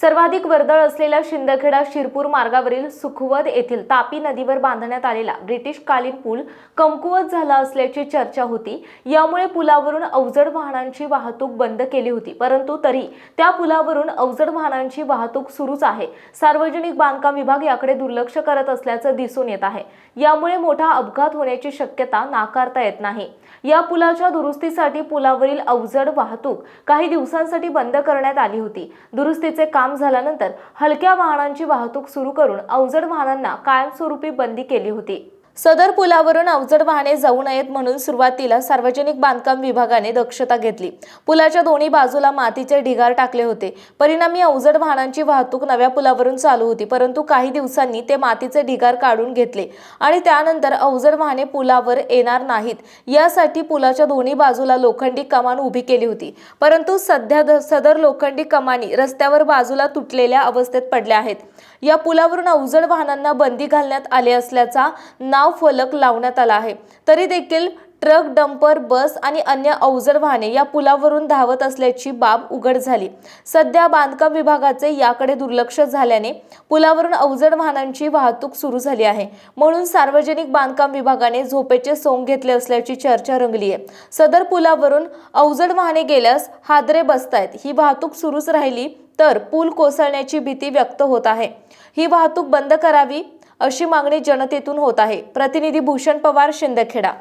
सर्वाधिक वर्दळ असलेल्या शिंदखेडा शिरपूर मार्गावरील सुखवद येथील तापी नदीवर बांधण्यात आलेला ब्रिटिशकालीन पूल कमकुवत झाला असल्याची चर्चा होती. यामुळे पुलावरून अवजड वाहनांची वाहतूक बंद केली होती. परंतु तरी त्या पुलावरून अवजड वाहनांची वाहतूक सुरूच आहे. सार्वजनिक बांधकाम विभाग याकडे दुर्लक्ष करत असल्याचं दिसून येत आहे. यामुळे मोठा अपघात होण्याची शक्यता नाकारता येत नाही. या पुलाच्या दुरुस्तीसाठी पुलावरील अवजड वाहतूक काही दिवसांसाठी बंद करण्यात आली होती. दुरुस्तीचे काम झाल्यानंतर हलक्या वाहनांची वाहतूक सुरू करून अवजड वाहनांना कायमस्वरूपी बंदी केली होती. सदर पुलावरून अवजड वाहने जाऊ नयेत म्हणून सुरुवातीला सार्वजनिक बांधकाम विभागाने दक्षता घेतली. पुलाच्या दोन्ही बाजूला मातीचे ढिगार टाकले होते. परिणामी अवजड वाहनांची वाहतूक नव्या पुलावरून चालू होती परंतु काही दिवसांनी ते मातीचे ढिगार काढून घेतले आणि त्यानंतर अवजड वाहने पुलावर येणार नाहीत. यासाठी पुलाच्या दोन्ही बाजूला लोखंडी कमान उभी केली होती. परंतु सध्या द- सदर लोखंडी कमानी रस्त्यावर बाजूला तुटलेल्या अवस्थेत पडल्या आहेत. या पुलावरून अवजड वाहनांना बंदी घालण्यात आले असल्याचा नाव नाव फलक लावण्यात आला आहे. तरी देखील ट्रक डंपर बस आणि अन्य अवजड वाहने या पुलावरून धावत असल्याची बाब उघड झाली. सध्या बांधकाम विभागाचे याकडे दुर्लक्ष झाल्याने पुलावरून अवजड वाहनांची वाहतूक सुरू झाली आहे. म्हणून सार्वजनिक बांधकाम विभागाने झोपेचे सोंग घेतले असल्याची चर्चा रंगली आहे सदर पुलावरून अवजड वाहने गेल्यास हादरे बसतायत. ही वाहतूक सुरूच राहिली तर पूल कोसळण्याची भीती व्यक्त होत आहे. ही वाहतूक बंद करावी अशी मागणी जनतेतून होत आहे. प्रतिनिधी भूषण पवार शिंदखेडा